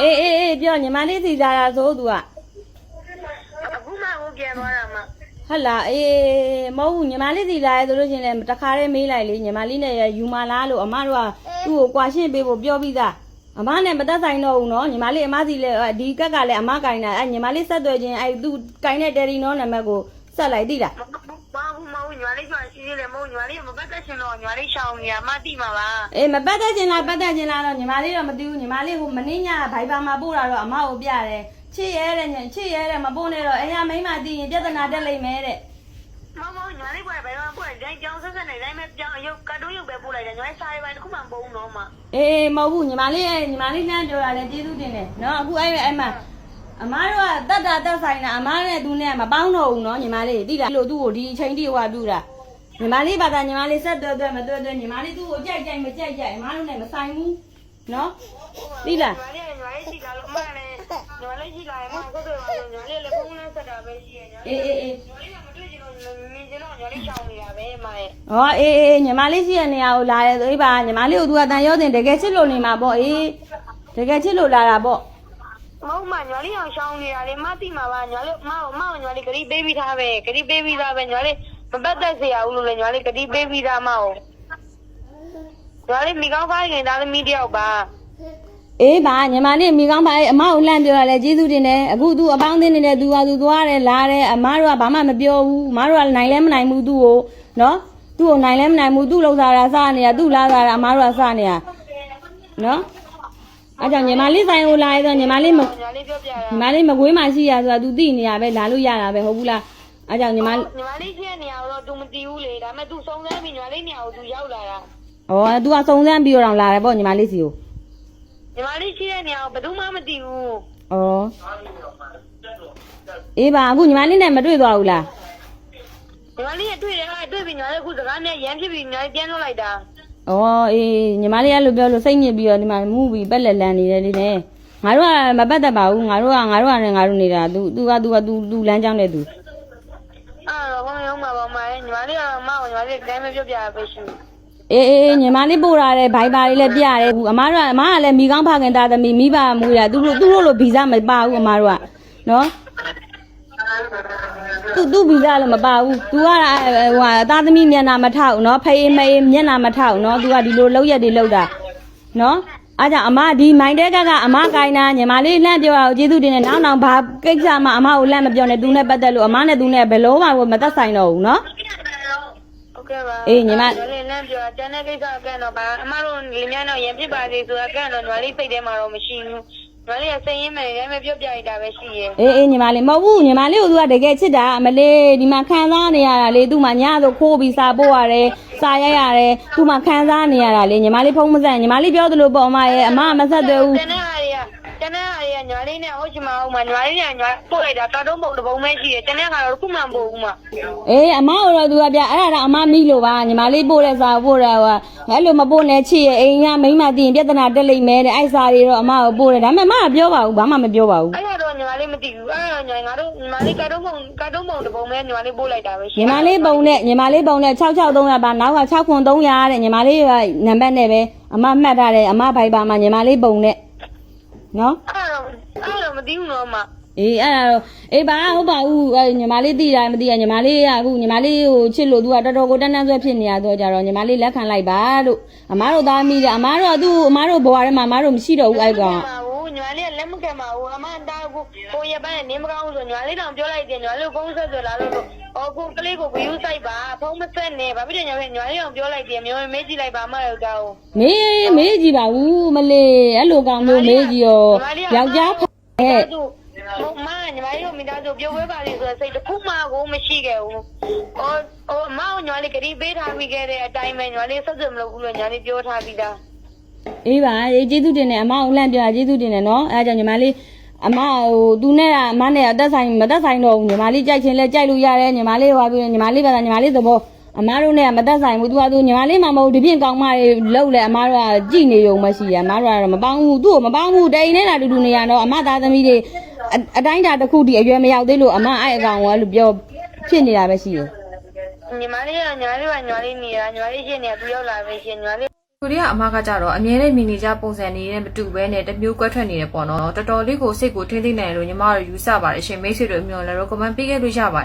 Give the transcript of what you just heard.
အေးအေးအေးပြောညီမလေးစီလာတာဆိုသူကအခုမှကိုပြန်သွားတာမှဟုတ်လားအေးမဟုတ်ဘူးညီမလေးစီလာရဲဆိုလို့ရှရင်လည်းတခါတည်းမေးလိုက်လေညီမလေးနဲ့ယူမလားလို့အမတို့ကသူ့ကိုကွာရှင်းပေးဖို့ပြောပြီးသားအမနဲ့မသက်ဆိုင်တော့ဘူးနော်ညီမလေးအမစီလည်းအဲ့ဒီကက်ကလည်းအမကင်တာအဲ့ညီမလေးဆက်သွယ်ခြင်းအဲ့သူကင်တဲ့တယ်ရီနော်နံပါတ်ကိုဆက်လိုက်သိလားမ ဘာဘူးမဟုတ်ညီမလေးကရှိသေးတယ်မဟုတ်ညီမလေးမပတ်သက်ရှင်တော့ညီမလေးရှောင်းနေတာမသိမှာပါအေးမပတ်သက်ခြင်းလားပတ်သက်ခြင်းလားတော့ညီမလေးတော့မသိဘူးညီမလေးဟိုမင်းညဘိုင်ဘာမှာပို့တာတော့အမကိုပြတယ်ချစ်ရဲတဲ့ညချစ်ရဲတဲ့မပို့နဲ့တော့အဲ့ရမိန်းမသိရင်ပြဿနာတက်လိမ့်မယ်တဲ့မမညီမလေးကဘယ်မှာပို့တယ်တိုင်းကြောင်းဆက်ဆက်နေတိုင်းပဲကြောင်းရုပ်ကတ်တုံးရုပ်ပဲပို့လိုက်တယ်ညီမလေးစားရပိုင်းတစ်ခုမှမပုံတော့မှအေးမဟုတ်ဘူးညီမလေးရဲ့ညီမလေးနှမ်းပြောတာလည်းကျေးဇူးတင်တယ်နော်အခုအဲ့အဲ့မှာ အမားတို့ကတတ်တာတက်ဆိုင်တာအမားနဲ့သူနဲ့မပေါင်းတော့ဘူးနော်ညီမလေးသိလားလို့သူ့ကိုဒီအချိန်တိဟိုပြူတာညီမလေးဘာသာညီမလေးဆက်တွဲတွဲမတွဲတွဲညီမလေးသူ့ကိုကြိုက်ကြိုက်မကြိုက်ကြိုက်အမားတို့နဲ့မဆိုင်ဘူးနော်သိလားညီမလေးညီမလေးရှိလာလို့အမလည်းညီမလေးရှိလာရင်မဆက်သွယ်ပါလို့ညီမလေးလည်းဖုန်းနဲ့ဆက်တာပဲရှိရဲ့ညီမလေးအေးအေးအေးညီမလေးကမတွေ့ချင်လို့မြင်ချင်တော့ညီမလေးရှောင်းနေတာပဲမရဲ့ဟောအေးအေးညီမလေးရှိတဲ့နေရာကိုလာရဲဆိုအေးပါညီမလေးကိုသူကတန်ရောတင်တကယ်ချစ်လို့နေမှာပေါ့အေးတကယ်ချစ်လို့လာတာပေါ့ မဟုတ်မှညာလေးအောင်ရှောင်းနေတာလေမသိမှာပါညာလေးမအောင်မအောင်ညာလေးဂရီပေးပြီးသားပဲဂရီပေးပြီးသားပဲညာလေးမပတ်သက်စရာဘူးလို့လေညာလေးဂရီပေးပြီးသားမဟုတ်ညာလေးမိကောင်းဖိုင်ခင်သားသမီးတယောက်ပါအေးပါညီမလေးမိကောင်းပါအေးအမကိုလှမ်းပြောရလဲကျေးဇူးတင်တယ်အခု तू အပေါင်းသင်းနေတယ်သူဟာသူသွားတယ်လာတယ်အမတို့ကဘာမှမပြောဘူးမတို့ကနိုင်လဲမနိုင်ဘူးသူ့ကိုနော်သူ့ကိုနိုင်လဲမနိုင်ဘူးသူ့လောက်စားတာစားနေတာသူ့လာစားတာအမတို့ကစားနေတာနော် အဲကြောင့်ညီမလေးဆိုင်ကိုလာရတော့ညီမလေးမ ညီမလေးပြောပြတာ ညီမလေးမကွေးမှရှိရဆိုတာ तू သိနေရပဲလာလို့ရတာပဲဟုတ်ဘူးလားအဲကြောင့်ညီမ ညီမလေးရှိတဲ့နေရာတော့ तू မသိဘူးလေဒါပေမဲ့ तू စုံစမ်းပြီးညီမလေးနေရာကို तू ရောက်လာတာ ဩ तू ကစုံစမ်းပြီးတော့လာတယ်ပေါ့ညီမလေးစီကို ညီမလေးရှိတဲ့နေရာကိုဘယ်သူမှမသိဘူး ဩအေးပါအခုညီမလေးနဲ့မတွေ့သွားဘူးလား ညီမလေးကတွေ့တယ်ဟာတွေ့ပြီးညီမလေးအခုစကားနဲ့ရမ်းဖြစ်ပြီးညီမလေးပြန်လွှတ်လိုက်တာ ။ အော်အေးညီမလေးကလို့ပြောလို့စိတ်ညစ်ပြီးတော့ဒီမှာမူပြီးပက်လက်လန်နေတယ်ဒီနဲ့ငါတို့ကမပတ်သက်ပါဘူးငါတို့ကငါတို့ကလည်းငါတို့နေတာ तू तू က तू က तू तू လမ်းကြောင်းတဲ့ तू အဲ့တော့ဟောင်းရုံးမှာပါမရဲ့ညီမလေးကမအောင်ညီမလေးတိုင်းမပြောပြရပဲရှိ အေးအေးအေးညီမလေးပို့လာတဲ့ဘိုင်ဘာလေးလည်းပြရတယ်ဘူးအမားတို့ကအမားကလည်းမိကောင်းဖခင်သားသမီးမိဘမူရသူတို့သူတို့လိုဗီဇမပါဘူးအမားတို့ကနော် သူသူဗီဇလည်းမပါဘူး तू ကဟိုဟာသားသမီးမျက်နာမထောက်နော်ဖေးအေးမေးမျက်နာမထောက်နော် तू ကဒီလိုလောက်ရက်တွေလောက်တာနော်အားကြောင့်အမဒီမိုင်းတဲကကအမကိုင်းနာညီမလေးလှမ်းပြောအောင်ကျေးဇူးတင်နေနောက်နောက်ဘာကိစ္စမှအမကိုလှမ်းမပြောနဲ့သူနဲ့ပတ်သက်လို့အမနဲ့သူနဲ့ဘယ်လုံးမှမသက်ဆိုင်တော့ဘူးနော်ဟုတ်ကဲ့ပါအေးညီမလည်းလမ်းပြောတန်းတဲ့ကိစ္စကဲတော့ပါအမတို့လင်းမြန်တော့ရင်ဖြစ်ပါစေဆိုတာကဲတော့ညီမလေးစိတ်ထဲမှာတော့မရှိဘူး မလေးကစိတ်ရင်းမယ်လည်းမပြောပြရတာပဲရှိရဲ့အေးအေးညီမလေးမဟုတ်ဘူးညီမလေးကိုသူကတကယ်ချစ်တာအမလေးဒီမှာခံစားနေရတာလေသူ့မှာညဆိုခိုးပြီးစာပို့ရတယ်စာရိုက်ရတယ်သူ့မှာခံစားနေရတာလေညီမလေးဖုံးမဆက်ညီမလေးပြောသလိုပေါ့အမရဲ့အမကမဆက်သေးဘူးတန်းတဲ့ဟာတွေ ကတန်းတဲ့ဟာတွေကညီမလေးနဲ့ဟုတ်ချင်မအောင်မညီမလေးနဲ့ညီမပို့လိုက်တာကာတုံးပုံတစ်ပုံပဲရှိရဲ့တန်းတဲ့ဟာတော့ခုမှမပို့ဘူးမအေးအမကိုတော့သူကပြအဲ့ဒါတော့အမမိလို့ပါညီမလေးပို့တဲ့စာပို့တယ်ဟိုအဲ့လိုမပို့နဲ့ချစ်ရဲ့အိမ်ကမိန်းမသိရင်ပြဿနာတက်လိမ့်မယ်တဲ့အဲ့စာတွေတော့အမကိုပို့တယ်ဒါပေမဲ့အမကပြောပါဘူးဘာမှမပြောပါဘူးအဲ့ဒါတော့ညီမလေးမသိဘူးအဲ့ဒါညီငါတို့ညီမလေးကာတုံးပုံကာတုံးပုံတစ်ပုံပဲညီမလေးပို့လိုက်တာပဲရှိညီမလေးပုံနဲ့ညီမလေးပုံနဲ့66300ပါနောက်က6ခွန်300တဲ့ညီမလေးကနံပါတ်နဲ့ပဲအမမှတ်ထားတယ်အမဘိုက်ပါမှာညီမလေးပုံနဲ့ နော်အဲ့တော့အဲ့တော့မသိဘူးတော့မအေးအဲ့ဒါတော့အေးပါဟုတ်ပါဘူးအဲ့ညီမလေးသိတာမသိရညီမလေးကအခုညီမလေးကိုချစ်လို့သူကတော်တော်ကိုတန်းတန်းဆွဲဖြစ်နေရတော့ကြတော့ညီမလေးလက်ခံလိုက်ပါလို့အမားတို့သားမိတယ်အမားတို့ကသူ့အမားတို့ဘဝထဲမှာအမားတို့မရှိတော့ဘူးအဲ့ကောင်ပါဘူးညီမလေးကလက်မခံပါဘူးအမတားကိုကိုရပန်းနဲ့နေမကောင်းဘူးဆိုညီမလေးတောင်ပြောလိုက်တယ်ညီမလေးကိုကုန်းဆက်ဆိုလာလို့ အော်ကိုကလေးကိုဗီယူဆိုင်ပါဖုံးမဆက်နဲ့ဘာဖြစ်တယ်ညီမလေးညီမလေးတောင်ပြောလိုက်တယ်မျိုးမေးကြည့်လိုက်ပါအမရောကောင်းမေးမေးကြည့်ပါဘူးမလေးအဲ့လိုကောင်မျိုးမေးကြည့်ရောယောက်ျားဖက်အဲ့ဒါမမညီမလေးတို့မိသားစုပြုတ်ဝဲပါလေဆိုတော့စိတ်တစ်ခုမှကိုမရှိခဲ့ဘူး။အော်အော်အမအောင်ညီမလေးကတိပေးထားပြီးခဲ့တဲ့အတိုင်းပဲညီမလေးဆက်စမလုပ်ဘူးလို့ညီမလေးပြောထားပြီးသားအေးပါအေးကျေးဇူးတင်တယ်အမအောင်လှမ်းပြတာကျေးဇူးတင်တယ်နော်အဲ့ဒါကြောင့်ညီမလေး အမဟိုသူနဲ့ကအမနဲ့အသက်ဆိုင်မသက်ဆိုင်တော့ဘူးညီမလေးကြိုက်ချင်းလဲကြိုက်လို့ရတယ်ညီမလေးဟိုပြီးညီမလေးပါညီမလေးသဘောအမားတို့နဲ့မသက်ဆိုင်ဘူးသူကသူညီမလေးမှမဟုတ်ဒီပြင်ကောင်းမတွေလှုပ်လဲအမားတို့ကကြည်နေုံမရှိရအမားတို့ကတော့မပေါင်းဘူးသူ့ကိုမပေါင်းဘူးတိန်နဲ့လာတူတူနေရတော့အမသားသမီးတွေအအတိုင်းတာတစ်ခုတည်းအရွယ်မရောက်သေးလို့အမအဲ့အကောင်ကလို့ပြောဖြစ်နေတာပဲရှိတယ်။ညီမလေးကညီမလေးကညီမလေးနေတာညီမလေးရှင်းနေတာသူရောက်လာပဲရှင်းညီမလေး ကိုရီးယားအမကကြတော့အမြဲတမ်းမြင်နေကြပုံစံနေနဲ့မတူဘဲနဲ့တစ်မျိုးကွက်ထွက်နေတယ်ပေါ့နော်တော်တော်လေးကိုစိတ်ကိုထိမ့်သိမ့်နိုင်လို့ညီမတို့ယူဆပါတယ်ရှင်မိတ်ဆွေတို့အမျိုးလည်း recommend ပေးခဲ့လို့ရပါတယ်